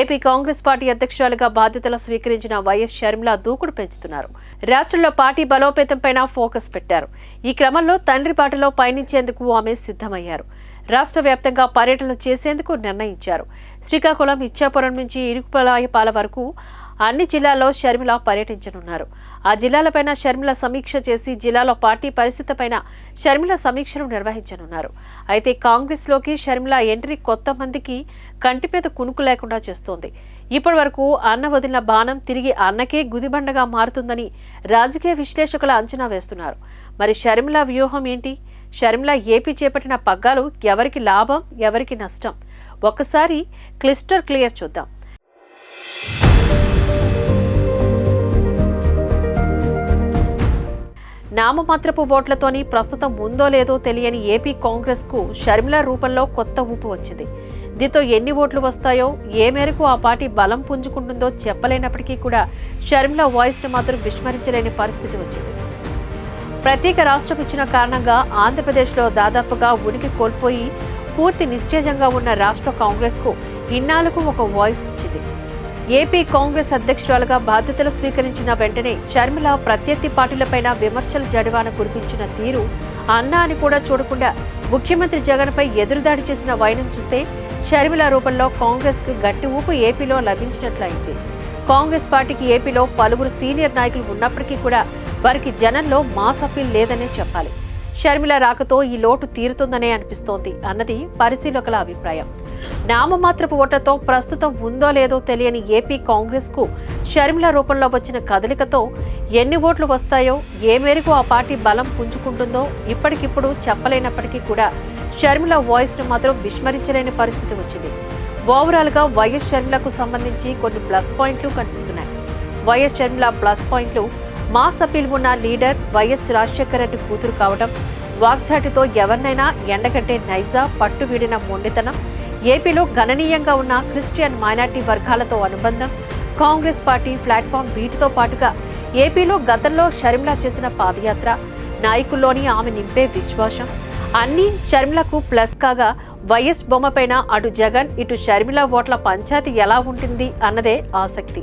AP Congress party అధ్యక్షురాలుగా బాధ్యతలు స్వీకరించిన వైఎస్ షర్మిల దూకుడు పెంచుతున్నారు. రాష్ట్రంలో పార్టీ బలోపేతంపైన ఫోకస్ పెట్టారు. ఈ క్రమంలో తండ్రి బాటలో పయనించేందుకు ఆమె సిద్ధమయ్యారు. రాష్ట్ర వ్యాప్తంగా పర్యటనలు చేసేందుకు నిర్ణయించారు. శ్రీకాకుళం ఇచ్చాపురం నుంచి ఇరుకుపలాయపాల వరకు అన్ని జిల్లాల్లో షర్మిల పర్యటించనున్నారు. ఆ జిల్లాలపైన షర్మిల సమీక్ష చేసి జిల్లాలో పార్టీ పరిస్థితిపైన షర్మిల సమీక్షను నిర్వహించనున్నారు. అయితే కాంగ్రెస్లోకి షర్మిల ఎంట్రీ కొత్త మందికి కంటి మీద కునుకు లేకుండా చేస్తోంది. ఇప్పటి వరకు అన్న వదిలిన బాణం తిరిగి అన్నకే గుదిబండగా మారుతుందని రాజకీయ విశ్లేషకుల అంచనా వేస్తున్నారు. మరి షర్మిల వ్యూహం ఏంటి? షర్మిల ఏపీ చేపట్టిన పగ్గాలు ఎవరికి లాభం ఎవరికి నష్టం? ఒక్కసారి క్లిస్టర్ క్లియర్ చూద్దాం. నామమాత్రపు ఓట్లతోని ప్రస్తుతం ఉందో లేదో తెలియని ఏపీ కాంగ్రెస్కు షర్మిల రూపంలో కొత్త ఊపు వచ్చింది. దీంతో ఎన్ని ఓట్లు వస్తాయో ఏ మేరకు ఆ పార్టీ బలం పుంజుకుంటుందో చెప్పలేనప్పటికీ కూడా షర్మిల వాయిస్ను మాత్రం విస్మరించలేని పరిస్థితి వచ్చింది. ప్రత్యేక రాష్ట్రం ఇచ్చిన కారణంగా ఆంధ్రప్రదేశ్లో దాదాపుగా ఉనికి కోల్పోయి పూర్తి నిశ్చేజంగా ఉన్న రాష్ట్ర కాంగ్రెస్కు ఇన్నాళ్ళకు ఒక వాయిస్ ఇచ్చింది. ఏపీ కాంగ్రెస్ అధ్యక్షురాలుగా బాధ్యతలు స్వీకరించిన వెంటనే షర్మిల ప్రత్యర్థి పార్టీలపైన విమర్శలు జడివాన కురిపించిన తీరు అన్నా అని కూడా చూడకుండా ముఖ్యమంత్రి జగన్పై ఎదురుదాడి చేసిన వైనం చూస్తే షర్మిల రూపంలో కాంగ్రెస్కు గట్టి ఊపు ఏపీలో లభించినట్లయింది. కాంగ్రెస్ పార్టీకి ఏపీలో పలువురు సీనియర్ నాయకులు ఉన్నప్పటికీ కూడా వారికి జనంలో మాస్ అప్పీల్ లేదనే చెప్పాలి. షర్మిల రాకతో ఈ లోటు తీరుతుందనే అనిపిస్తోంది అన్నది పరిశీలకుల అభిప్రాయం. నామమాత్రపు ఓట్లతో ప్రస్తుతం ఉందో లేదో తెలియని ఏపీ కాంగ్రెస్కు షర్మిల రూపంలో వచ్చిన కదలికతో ఎన్ని ఓట్లు వస్తాయో ఏ మేరకు ఆ పార్టీ బలం పుంజుకుంటుందో ఇప్పటికిప్పుడు చెప్పలేనప్పటికీ కూడా షర్మిల వాయిస్ను మాత్రం విస్మరించలేని పరిస్థితి వచ్చింది. ఓవరాల్గా వైఎస్ షర్మిలకు సంబంధించి కొన్ని ప్లస్ పాయింట్లు కనిపిస్తున్నాయి. వైఎస్ షర్మిల ప్లస్ పాయింట్లు మాస్ అపీల్ ఉన్న లీడర్ వైఎస్ రాజశేఖర రెడ్డి కూతురు కావడం వాగ్దాటితో ఎవరినైనా ఎండగట్టే నైజా పట్టు వీడిన మొండితనం ఏపీలో గణనీయంగా ఉన్న క్రిస్టియన్ మైనార్టీ వర్గాలతో అనుబంధం కాంగ్రెస్ పార్టీ ప్లాట్ఫామ్ వీటితో పాటుగా ఏపీలో గతంలో షర్మిల చేసిన పాదయాత్ర నాయకుల్లోని ఆమె నింపే విశ్వాసం అన్నీ షర్మిలకు ప్లస్ కాగా వైఎస్ బొమ్మపైన అటు జగన్ ఇటు షర్మిల ఓట్ల పంచాయతీ ఎలా ఉంటుంది అన్నదే ఆసక్తి.